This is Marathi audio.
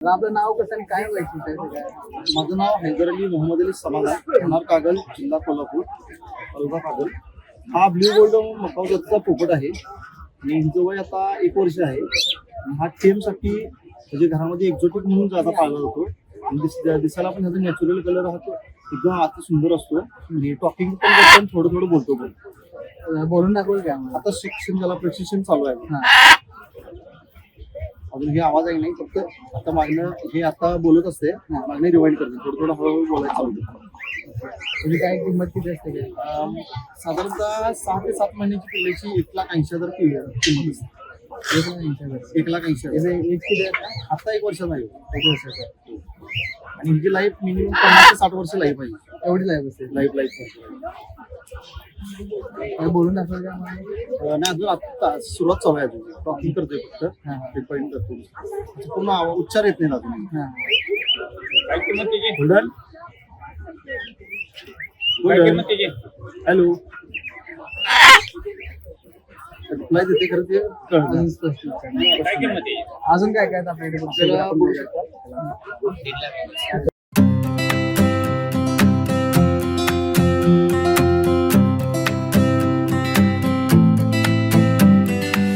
आपलं नाव कसं काय माझं नाव हैदर अली मोहम्मद अली समाधान राहणार कागल जिल्हा कोल्हापूर तालुका कागल. हा ब्ल्यू गोल्ड मकाऊ जातीचा पोपट आहे. आणि हिचं वय आता एक वर्ष आहे. हा टेमसाठी म्हणजे घरामध्ये एक्झोटिक म्हणून जाता पाळला जातो. दिसायला पण ह्याचा नॅचरल कलर हा तो एकदम अति सुंदर असतो. आणि टॉकिंग पण थोडं थोडं बोलतो पण. बोलून दाखवलं काय आता शिक्षण त्याला प्रशिक्षण चालू आहे. अजून हे आवाज आहे नाही फक्त आता मागणं हे आता बोलत असते. मागणे रिवाइंड करते. थोडं थोडं हळूहळू बोलायचं काय किंमत किती असते साधारणतः सहा ते सात महिन्याची पिल्ल्याची एक लाख ऐंशी हजार किंमत असते. एक लाख ऐंशी हजार. एक लाख ऐंशी हजार. किती आता? एक वर्षाचा आहे एक वर्षाचं आणि हिची लाईफ मिनिमम पन्नास ते साठ वर्ष लाईफ आहे. एवढी लाईफ असेल लाईफ लाईफ बोलून नाही अजून आता सुरुवात चालू आहे टॉकिंग करतोय फक्त. पॉईंट करतो पूर्ण उच्चार येत नाही अजून. हा. हॅलो. रिप्लाय देते खरं ते अजून. काय काय आपल्याकडे?